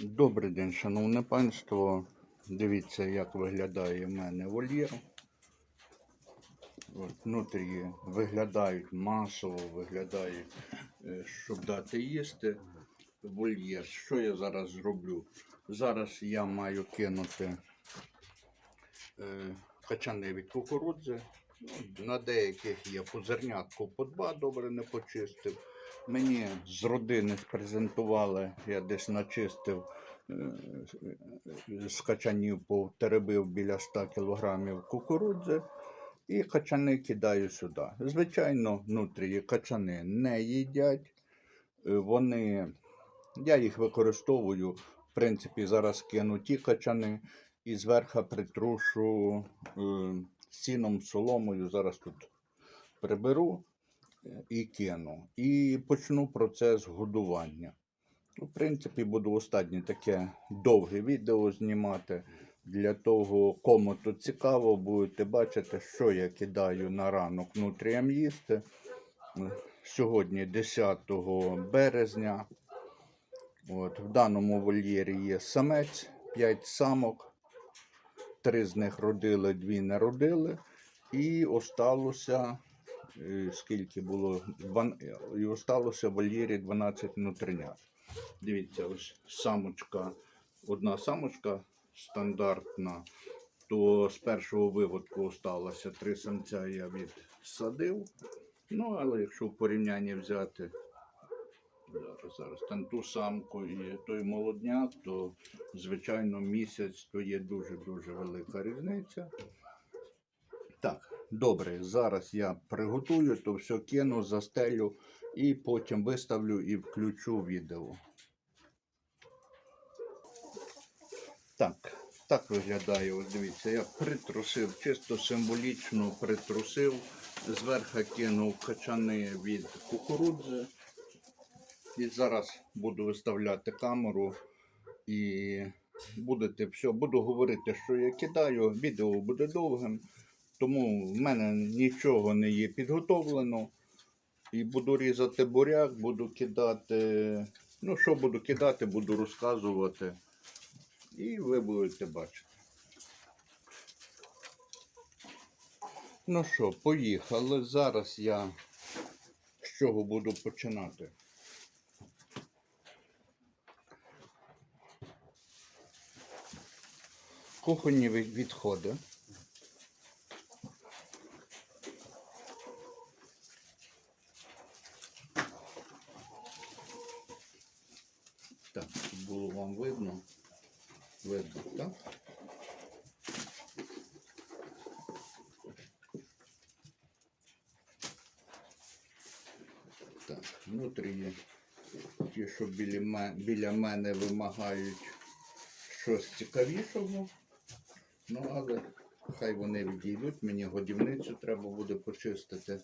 Добрий день, шановне панство. Дивіться, як виглядає в мене вольєр. Внутрі виглядають масово, виглядають, е, щоб дати їсти вольєр. Що я зараз зроблю? Зараз я маю кинути е, качани від кукурудзи. Ну, На деяких є по зернятку по добре не почистив. Мені з родини спрезентували, я десь начистив е, з качанів потеребив біля 100 кілограмів кукурудзи і качани кидаю сюди. Звичайно, внутрі качани не їдять. Е, Вони, я їх використовую, в принципі, зараз кину ті качани і зверху притрушу е, сіном, соломою. Зараз тут приберу і кину. І почну процес годування. В принципі, буду останнє таке довге відео знімати. Для того, кому тут цікаво, будете бачити, що я кидаю на ранок нутріям їсти. Сьогодні 10 березня. От, в даному вольєрі є самець, 5 самок. Три з них родили, дві не родили. І осталося, скільки було, і осталося в вольєрі 12 нутринят. Дивіться, ось самочка, одна самочка стандартна, то з першого виводку осталося три самця я відсадив. Ну, але якщо в порівнянні взяти зараз там ту самку і той молодняк, то звичайно місяць то є дуже-дуже велика різниця. Так, добре, зараз я приготую, то все кину, застелю і потім виставлю і включу відео. Так, так виглядає. Ось дивіться, я притрусив, чисто символічно притрусив. Зверху кинув качани від кукурудзи. І зараз буду виставляти камеру і будете все, буду говорити, що я кидаю. Відео буде довгим, тому в мене нічого не є підготовлено. І буду різати буряк, буду кидати. Ну, що буду кидати, буду розказувати. І ви будете бачити. Ну що, поїхали. Зараз я з чого буду починати. Кухонні відходи. Так, щоб було вам видно. Видно, так? Так, внутрі ті, що біля мене вимагають щось цікавішого. Ну, але хай вони відійдуть, мені годівницю треба буде почистити.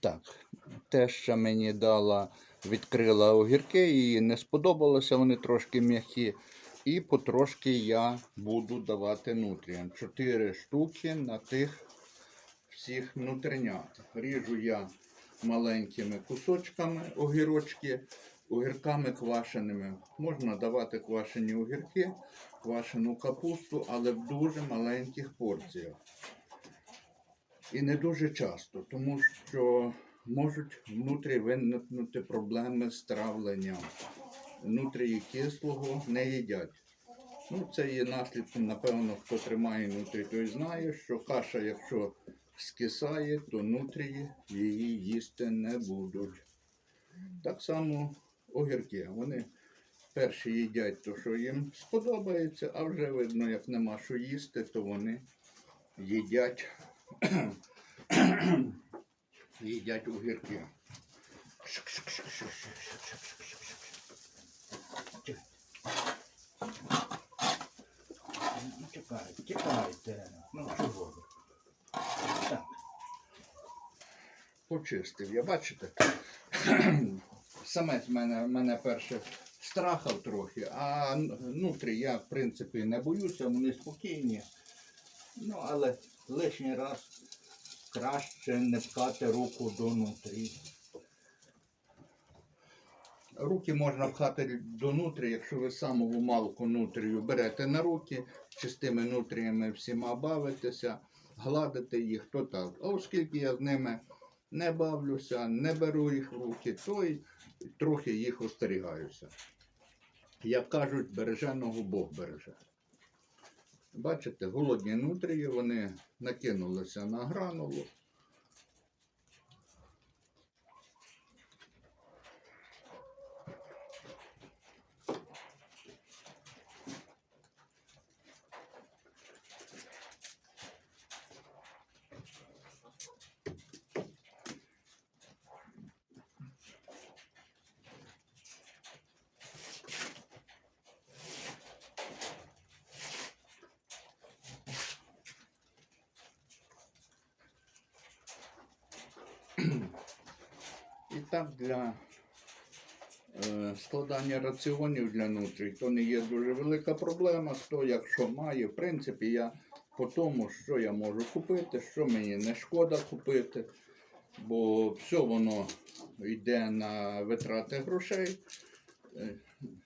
Так, теща мені дала, відкрила огірки, їй не сподобалося, вони трошки м'які. І потрошки я буду давати нутріям. Чотири штуки на тих всіх нутринят. Ріжу я маленькими кусочками огірочки, огірками квашеними. Можна давати квашені огірки, квашену капусту, але в дуже маленьких порціях. І не дуже часто, тому що можуть внутрі виникнути проблеми з травленням. Внутрі кислого не їдять. Ну, це є наслідком, напевно, хто тримає нутрі, той знає, що каша, якщо скисає, то нутрії її їсти не будуть. Так само огірки. Вони перші їдять те, що їм сподобається, а вже видно, як нема що їсти, то вони їдять, їдять огірки. Чекайте, чекайте. Ну чого? Так. Почистив, я бачите? Самець мене, мене перше страхав трохи, а внутрі я, в принципі, не боюся, вони спокійні. Ну, але лишній раз краще не пхати руку до нутрі. Руки можна пхати до нутрі, якщо ви саму малку нутрію берете на руки, чистими нутріями всіма бавитеся, гладите їх, то так. А оскільки я з ними не бавлюся, не беру їх в руки, то й трохи їх остерігаюся. Як кажуть, береженого Бог береже. Бачите, голодні нутрії, вони накинулися на гранулу. І так для е, складання раціонів для нутрій то не є дуже велика проблема. Хто якщо має, в принципі, я по тому, що я можу купити, що мені не шкода купити, бо все воно йде на витрати грошей. Е,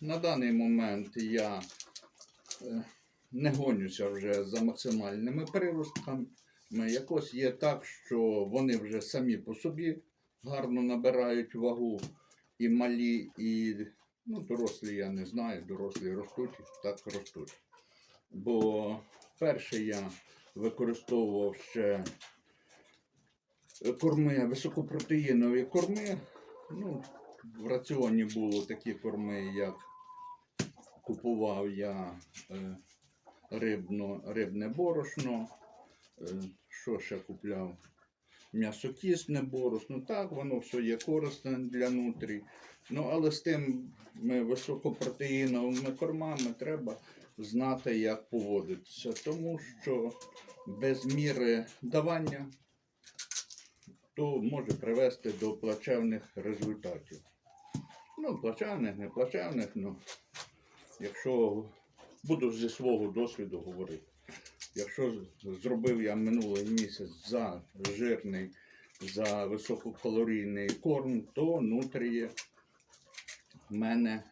На даний момент я е, не гонюся вже за максимальними приростками. Якось є так, що вони вже самі по собі гарно набирають вагу і малі, і ну, дорослі, я не знаю, дорослі ростуть, так ростуть. Бо перше я використовував ще корми, високопротеїнові корми. Ну, в раціоні було такі корми, як купував я е, рибно, рибне борошно. Е, що ще купляв? М'ясокісне борошно, так, воно все є корисне для нутрій. Ну, але з тими високопротеїновими кормами треба знати, як поводитися. Тому що без міри давання то може привести до плачевних результатів. Ну, плачевних, не плачевних, ну, якщо буду зі свого досвіду говорити. Якщо зробив я минулий місяць за жирний, за висококалорійний корм, то нутрії в мене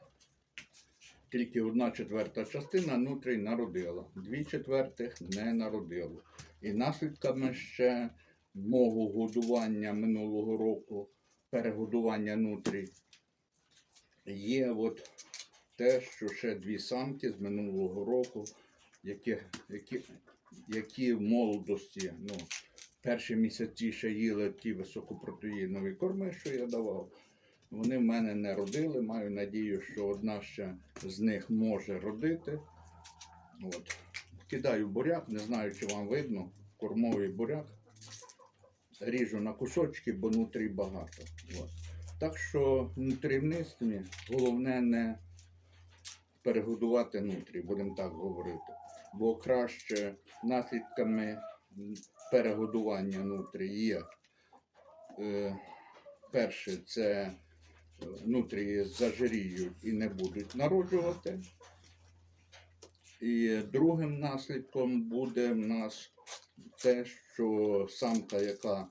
тільки одна четверта частина нутрій народила, дві четвертих не народило. І наслідками ще мого годування минулого року, перегодування нутрій, є от те, що ще дві самки з минулого року, які, які, які в молодості, ну, перші місяці ще їли ті високопротеїнові корми, що я давав. Вони в мене не родили. Маю надію, що одна ще з них може родити. От. Кидаю буряк, не знаю, чи вам видно, кормовий буряк. Ріжу на кусочки, бо нутрій багато. От. Так що в нутрівництві головне не перегодувати нутрій, будемо так говорити. Бо краще наслідками перегодування нутрій є. Е, перше, це е, нутрії зажиріють і не будуть народжувати. І другим наслідком буде в нас те, що самка, яка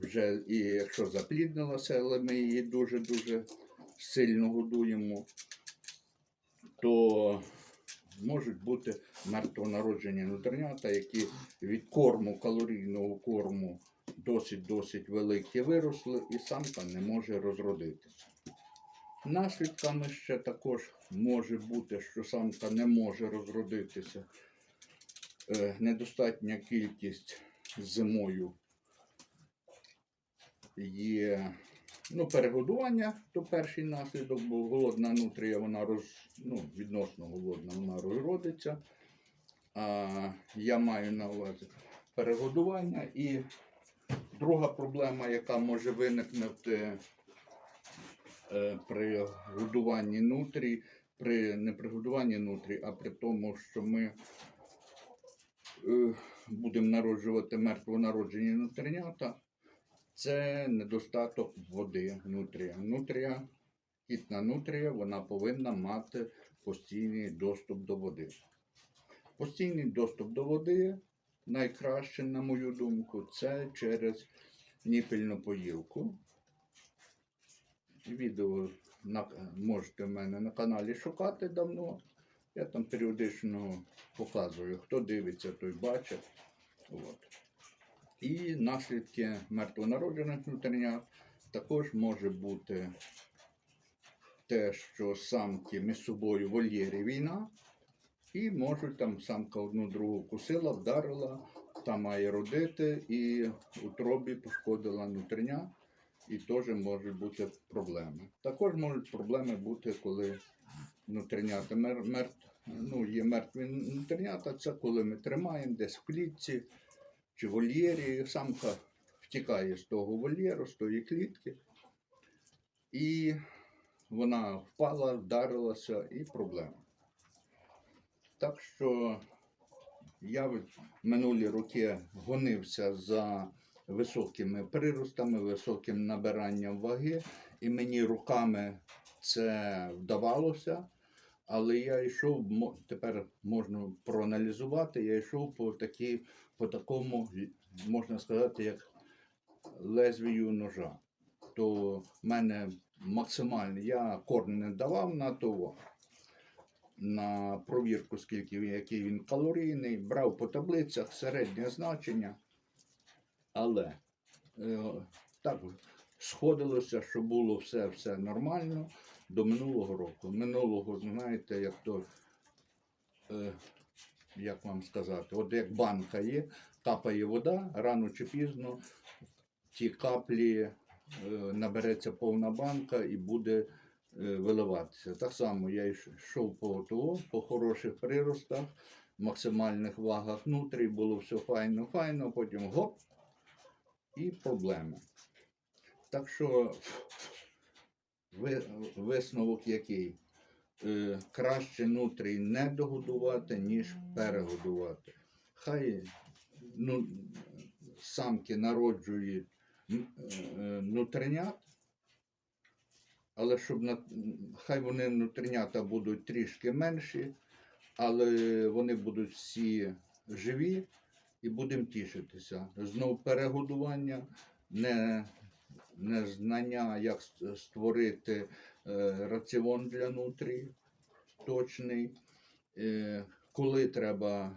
вже і якщо запліднилася, але ми її дуже-дуже сильно годуємо, то можуть бути мертвонароджені нутринята, які від корму, калорійного корму досить-досить великі виросли, і самка не може розродитися. Наслідками ще також може бути, що самка не може розродитися. Е, недостатня кількість зимою є ну, перегодування, то перший наслідок, бо голодна нутрія, вона роз, ну, відносно голодна, вона розродиться. А я маю на увазі. перегодування. І друга проблема, яка може виникнути е, при годуванні нутрій, при не при годуванні нутрій, а при тому, що ми е, будемо народжувати мертвонароджені нутринята, це недостаток води нутрія. Нутрія, кітна нутрія, вона повинна мати постійний доступ до води. Постійний доступ до води найкраще, на мою думку, це через ніпільну поїлку. Відео на, можете в мене на каналі шукати давно. Я там періодично показую. Хто дивиться, той бачить. От. І наслідки мертвонароджених внутрішнят також може бути те, що самки між собою вольєрі війна, і можуть там самка одну другу кусила, вдарила, та має родити, і у тробі пошкодила нутрення, і теж можуть бути проблеми. Також можуть проблеми бути, коли нутринята мер, мертв, ну, є мертві нутринята, це коли ми тримаємо десь в клітці чи вольєрі, самка втікає з того вольєру, з тої клітки, і вона впала, вдарилася і проблема. Так що я в минулі роки гонився за високими приростами, високим набиранням ваги, і мені руками це вдавалося. Але я йшов, тепер можна проаналізувати, я йшов по, такі, по такому, можна сказати, як лезвію ножа. То в мене максимально, я корм не давав на того, на провірку, скільки який він калорійний, брав по таблицях середнє значення. Але е, так сходилося, що було все, все нормально до минулого року. Минулого, знаєте, як то, е, як вам сказати, от як банка є, капає вода, рано чи пізно ті каплі е, набереться повна банка і буде е, виливатися. Так само я йшов по того, по хороших приростах, максимальних вагах внутрі, було все файно, файно, потім гоп і проблеми. Так що ви- висновок який? Е, краще нутрій не догодувати, ніж перегодувати. Хай ну, самки народжують е, але щоб на, хай вони нутринята будуть трішки менші, але вони будуть всі живі і будемо тішитися. Знову перегодування, не, не знання, як створити раціон для нутрій точний, е, коли треба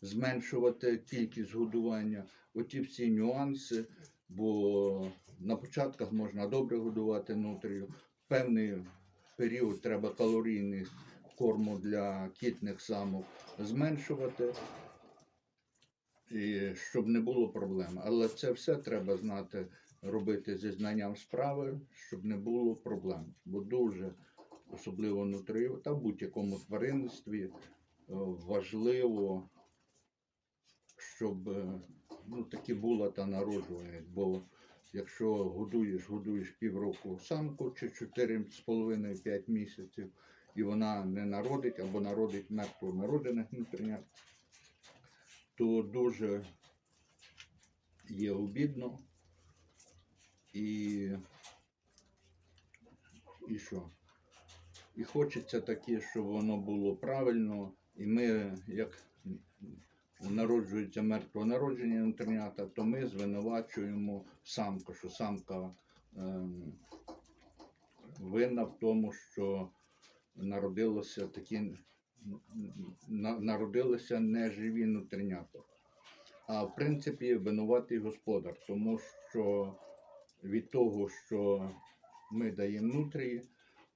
зменшувати кількість годування, оті всі нюанси, бо на початках можна добре годувати нутрію, певний період треба калорійність корму для кітних самок зменшувати, і щоб не було проблем. Але це все треба знати, робити зі знанням справи, щоб не було проблем. Бо дуже, особливо внутрі, та в будь-якому тваринництві е, важливо, щоб е, ну, таки була та народжуваність. Бо якщо годуєш, годуєш півроку самку чи 4,5-5 місяців, і вона не народить або народить мертво народених внутрішніх, то дуже є обідно. І, і що? І хочеться таке, щоб воно було правильно. І ми, як народжується мертвонароджені нутринята, то ми звинувачуємо самку, що самка ем, винна в тому, що народилося такі на- народилися неживі нутринята. А в принципі винуватий господар, тому що від того, що ми даємо нутрії,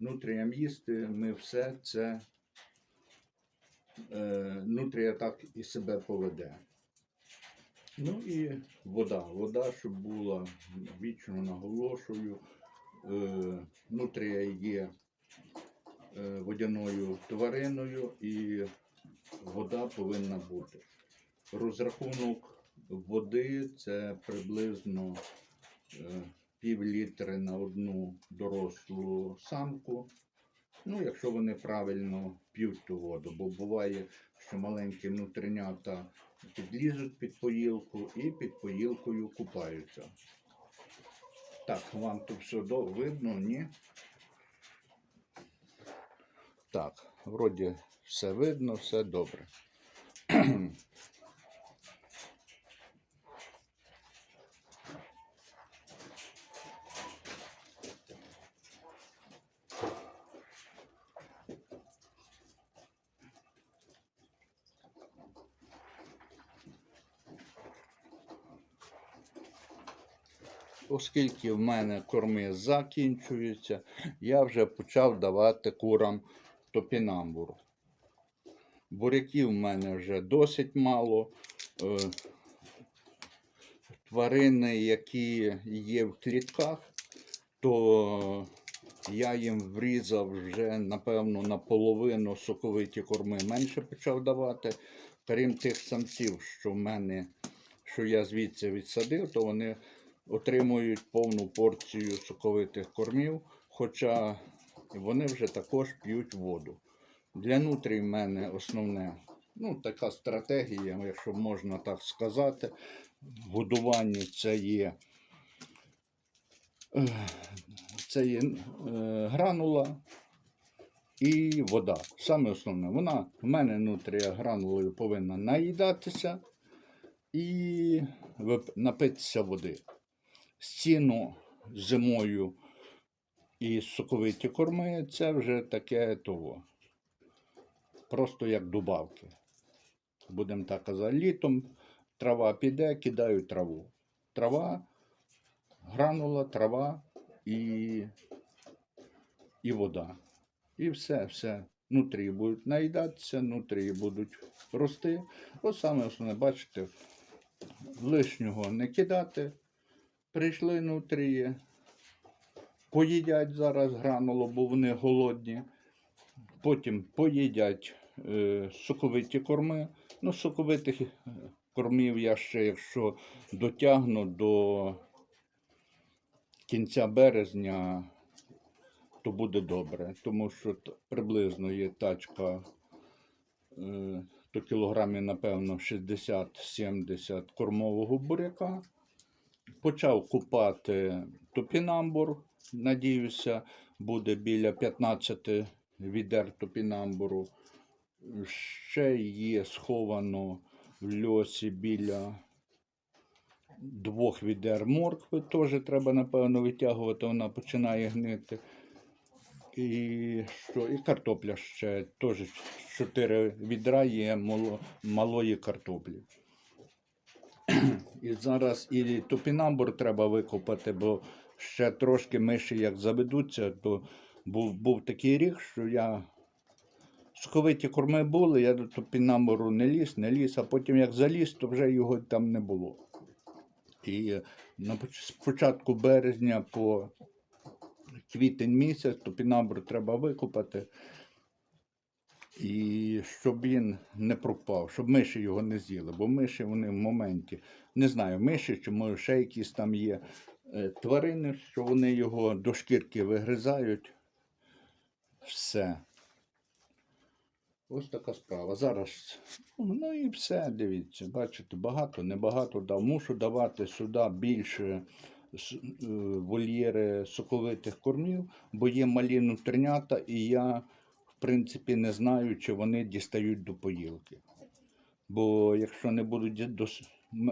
нутріям їсти, ми все це е, нутрія так і себе поведе. Ну і вода. Вода, щоб була вічно наголошую. Е, нутрія є е, водяною твариною і вода повинна бути. Розрахунок води це приблизно е, пів літри на одну дорослу самку. Ну, якщо вони правильно п'ють ту воду, бо буває, що маленькі внутрінята підлізуть під поїлку і під поїлкою купаються. Так, вам тут все видно, ні? Так, вроді все видно, все добре. Оскільки в мене корми закінчуються, я вже почав давати курам топінамбур. Буряків в мене вже досить мало. Е, Тварини, які є в клітках, то я їм врізав вже, напевно, наполовину соковиті корми менше почав давати. Крім тих самців, що в мене, що я звідси відсадив, то вони отримують повну порцію соковитих кормів, хоча вони вже також п'ють воду. Для нутрій в мене основне, ну, така стратегія, якщо можна так сказати, в годуванні це є, е, це є е, гранула і вода. Саме основне, вона в мене нутрія гранулою повинна наїдатися і напитися води. Стіну зимою і соковиті корми це вже таке того. Просто як добавки. Будемо так казати, літом трава піде, кидаю траву. Трава, гранула, трава і, і вода. І все, все. Нутрії будуть наїдатися, нутрії будуть рости. Ось саме основне, бачите, лишнього не кидати. Прийшли нутрії, поїдять зараз грануло, бо вони голодні. Потім поїдять е, соковиті корми. Ну, соковитих е, кормів я ще, якщо дотягну до кінця березня, то буде добре. Тому що приблизно є тачка е, до кілограмів, напевно, 60-70 кормового буряка. Почав купати топінамбур. Надіюся, буде біля 15 відер топінамбуру. Ще є сховано в льосі біля двох відер моркви. Теж треба, напевно, витягувати, вона починає гнити. І що? І картопля ще теж 4 відра є мало, малої картоплі. І зараз і топінамбур треба викопати, бо ще трошки миші як заведуться, то був, був такий рік, що я сховиті корми були, я до топінамбуру не ліз, не ліз, а потім як заліз, то вже його там не було. І на з початку березня по квітень місяць топінамбур треба викопати. І щоб він не пропав, щоб миші його не з'їли, бо миші вони в моменті, не знаю, миші чи може ще якісь там є е, тварини, що вони його до шкірки вигризають. Все. Ось така справа. Зараз, ну і все, дивіться, бачите, багато, небагато дав. Мушу давати сюди більше е, вольєри соковитих кормів, бо є малі нутринята, і я, принципі, не знаю, чи вони дістають до поїлки. Бо якщо не будуть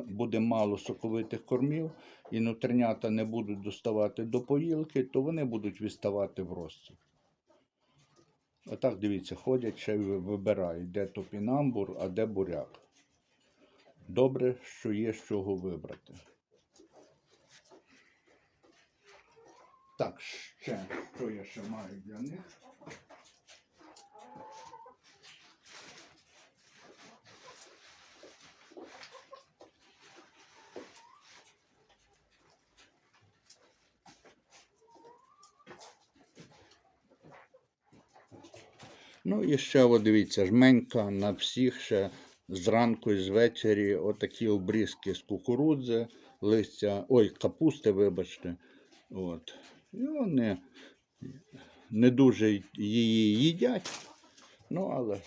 буде мало соковитих кормів і нутринята не будуть доставати до поїлки, то вони будуть відставати в рості. А так, дивіться, ходять ще вибирають, де топінамбур, а де буряк. Добре, що є з чого вибрати. Так, ще, що я ще маю для них? Ну і ще, от дивіться, жменька на всіх ще зранку і звечері отакі обрізки з кукурудзи, листя, ой, капусти, вибачте. От. І вони не дуже її їдять, ну але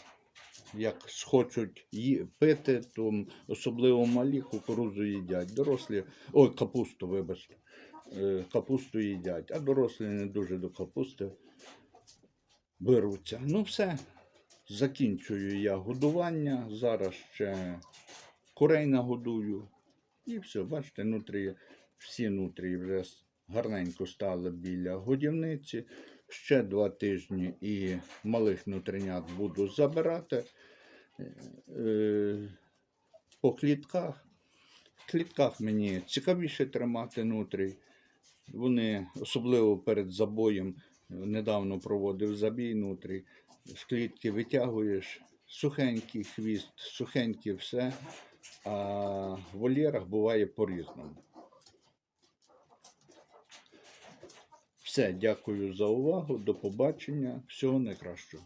як схочуть ї- пити, то особливо малі кукурудзу їдять. Дорослі, ой, капусту, вибачте. Е, Капусту їдять, а дорослі не дуже до капусти беруться. Ну, все. Закінчую я годування. Зараз ще курей нагодую. І все, бачите, нутрії, всі нутрії вже гарненько стали біля годівниці. Ще два тижні і малих нутринят буду забирати е, по клітках. В клітках мені цікавіше тримати нутрій. Вони, особливо перед забоєм, недавно проводив забій внутрі, З клітки витягуєш сухенький хвіст, сухеньке все. А в вольєрах буває по-різному. Все, дякую за увагу. До побачення. Всього найкращого.